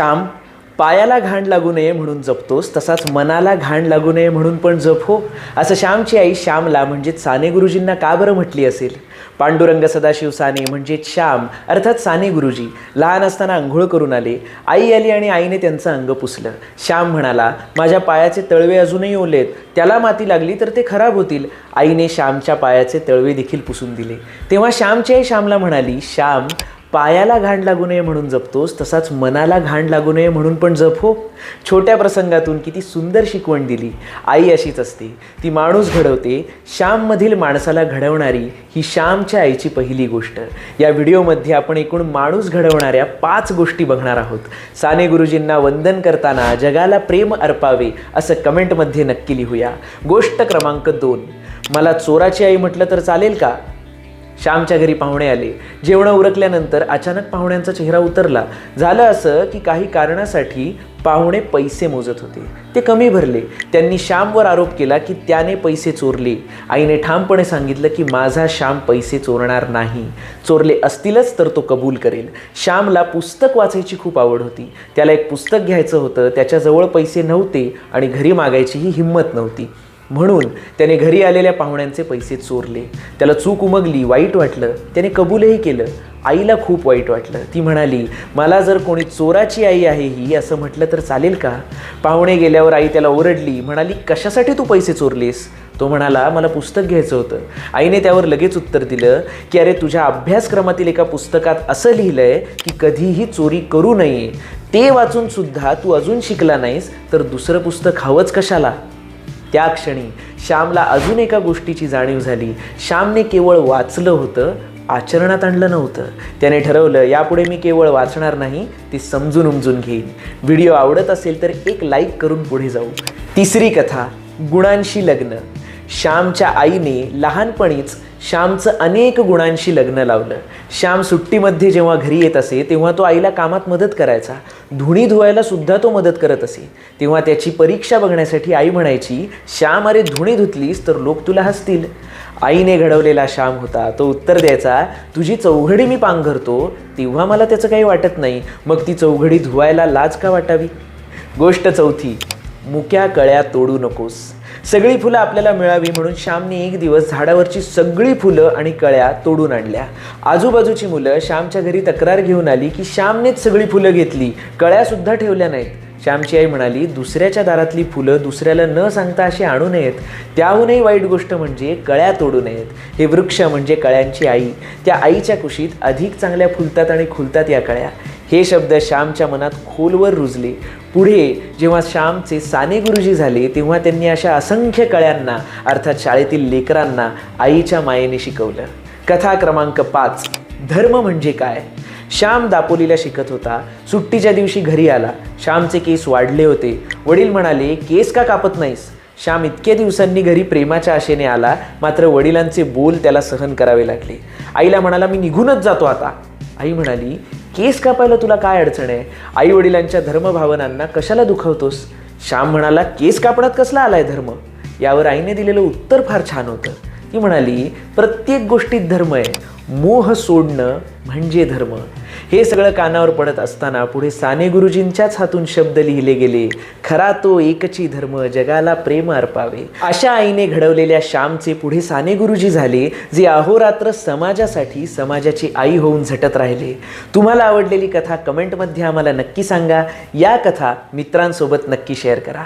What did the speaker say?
श्याम पायाला घाण लागू नये म्हणून जपतोस तसाच मनाला घाण लागू नये म्हणून पण जप हो. असं श्यामची आई श्यामला म्हणजेच साने गुरुजींना का बरं म्हटली असेल? पांडुरंग सदाशिव साने म्हणजेच श्याम अर्थात साने गुरुजी लहान असताना आंघोळ करून आले. आई आली आणि आईने त्यांचं अंग पुसलं. श्याम म्हणाला माझ्या पायाचे तळवे अजूनही ओलेत. त्याला माती लागली तर ते खराब होतील. आईने श्यामच्या पायाचे तळवे देखील पुसून दिले. तेव्हा श्यामची आई श्यामला म्हणाली श्याम पायाला घाण लागू नये म्हणून जपतोस तसाच मनाला घाण लागू नये म्हणून पण जप. हो छोट्या प्रसंगातून किती सुंदर शिकवण दिली. आई अशीच असते. ती माणूस घडवते. श्याममधील माणसाला घडवणारी ही श्यामच्या आईची पहिली गोष्ट. या व्हिडिओमध्ये आपण एकूण माणूस घडवणाऱ्या पाच गोष्टी बघणार आहोत. साने गुरुजींना वंदन करताना जगाला प्रेम अर्पावे असं कमेंटमध्ये नक्की लिहूया. गोष्ट क्रमांक दोन. मला चोराची आई म्हटलं तर चालेल का? श्यामच्या घरी पाहुणे आले. जेवणं उरकल्यानंतर अचानक पाहुण्यांचा चेहरा उतरला. झालं असं की काही कारणासाठी पाहुणे पैसे मोजत होते. ते कमी भरले. त्यांनी श्यामवर आरोप केला की त्याने पैसे चोरले. आईने ठामपणे सांगितलं की माझा श्याम पैसे चोरणार नाही. चोरले असतीलच तर तो कबूल करेल. श्यामला पुस्तक वाचायची खूप आवड होती. त्याला एक पुस्तक घ्यायचं होतं. त्याच्याजवळ पैसे नव्हते आणि घरी मागायचीही हिंमत नव्हती. म्हणून त्याने घरी आलेल्या पाहुण्यांचे पैसे चोरले. त्याला चूक उमगली वाईट वाटलं. त्याने कबूलही केलं. आईला खूप वाईट वाटलं. ती म्हणाली मला जर कोणी चोराची आई आहे ही असं म्हटलं तर चालेल का? पाहुणे गेल्यावर आई त्याला ओरडली म्हणाली कशासाठी तू पैसे चोरलेस? तो म्हणाला मला पुस्तक घ्यायचं होतं. आईने त्यावर लगेच उत्तर दिलं की अरे तुझ्या अभ्यासक्रमातील एका पुस्तकात असं लिहिलं आहे की कधीही चोरी करू नये. ते वाचून सुद्धा तू अजून शिकला नाहीस तर दुसरं पुस्तक हवंच कशाला? त्या क्षणी श्यामला अजून एका गोष्टीची जाणीव झाली. श्यामने केवळ वाचलं होतं आचरणात आणलं नव्हतं. त्याने ठरवलं यापुढे मी केवळ वाचणार नाही ती समजून उमजून घेईन. व्हिडिओ आवडत असेल तर एक लाईक करून पुढे जाऊ. तिसरी कथा गुणांशी लग्न. श्यामच्या आईने लहानपणीच श्यामचं अनेक गुणांशी लग्न लावलं. श्याम सुट्टीमध्ये जेव्हा घरी येत असे तेव्हा तो आईला कामात मदत करायचा. धुणी धुवायला सुद्धा तो मदत करत असे. तेव्हा त्याची परीक्षा बघण्यासाठी आई म्हणायची श्याम अरे धुणी धुतलीस तर लोक तुला हसतील. आईने घडवलेला श्याम होता. तो उत्तर द्यायचा तुझी चौघडी मी पांघरतो तेव्हा मला त्याचं काही वाटत नाही. मग ती चौघडी धुवायला लाज का वाटावी? गोष्ट चौथी मुक्या कळ्या तोडू नकोस. सगळी फुलं आपल्याला मिळावी म्हणून श्यामने एक दिवस झाडावरची सगळी फुलं आणि कळ्या तोडून आणल्या. आजूबाजूची मुलं श्यामच्या घरी तक्रार घेऊन आली की श्यामनेच सगळी फुलं घेतली. कळ्यासुद्धा ठेवल्या नाहीत. श्यामची आई म्हणाली दुसऱ्याच्या दारातली फुलं दुसऱ्याला न सांगता अशी आणू नयेत. त्याहूनही वाईट गोष्ट म्हणजे कळ्या तोडू नयेत. हे वृक्ष म्हणजे कळ्यांची आई. त्या आईच्या कुशीत अधिक चांगल्या फुलतात आणि खुलतात या कळ्या. हे शब्द श्यामच्या मनात खोलवर रुजले. पुढे जेव्हा श्यामचे साने गुरुजी झाले तेव्हा त्यांनी अशा असंख्य कळ्यांना अर्थात शाळेतील लेकरांना आईच्या मायेने शिकवलं. कथा क्रमांक पाच धर्म म्हणजे काय? श्याम दापोलीला शिकत होता. सुट्टीच्या दिवशी घरी आला. श्यामचे केस वाढले होते. वडील म्हणाले केस का कापत नाहीस? श्याम इतक्या दिवसांनी घरी प्रेमाच्या आशेने आला. मात्र वडिलांचे बोल त्याला सहन करावे लागले. आईला म्हणाला मी निघूनच जातो आता. आई म्हणाली केस कापायला तुला काय अडचण आहे? आई वडिलांच्या धर्मभावनांना कशाला दुखवतोस? श्याम म्हणाला केस कापण्यात कसला आलाय धर्म? यावर आईने दिलेलं उत्तर फार छान होतं. ती म्हणाली प्रत्येक गोष्टीत धर्म आहे. मोह सोडणं म्हणजे धर्म. हे सगळं कानावर पडत असताना पुढे साने गुरुजींच्याच हातून शब्द लिहिले गेले. खरा तो एकची धर्म जगाला प्रेम अर्पावे. अशा आईने घडवलेल्या श्यामचे पुढे साने गुरुजी झाले जे अहोरात्र समाजासाठी समाजाची आई होऊन झटत राहिले. तुम्हाला आवडलेली कथा कमेंटमध्ये आम्हाला नक्की सांगा. या कथा मित्रांसोबत नक्की शेअर करा.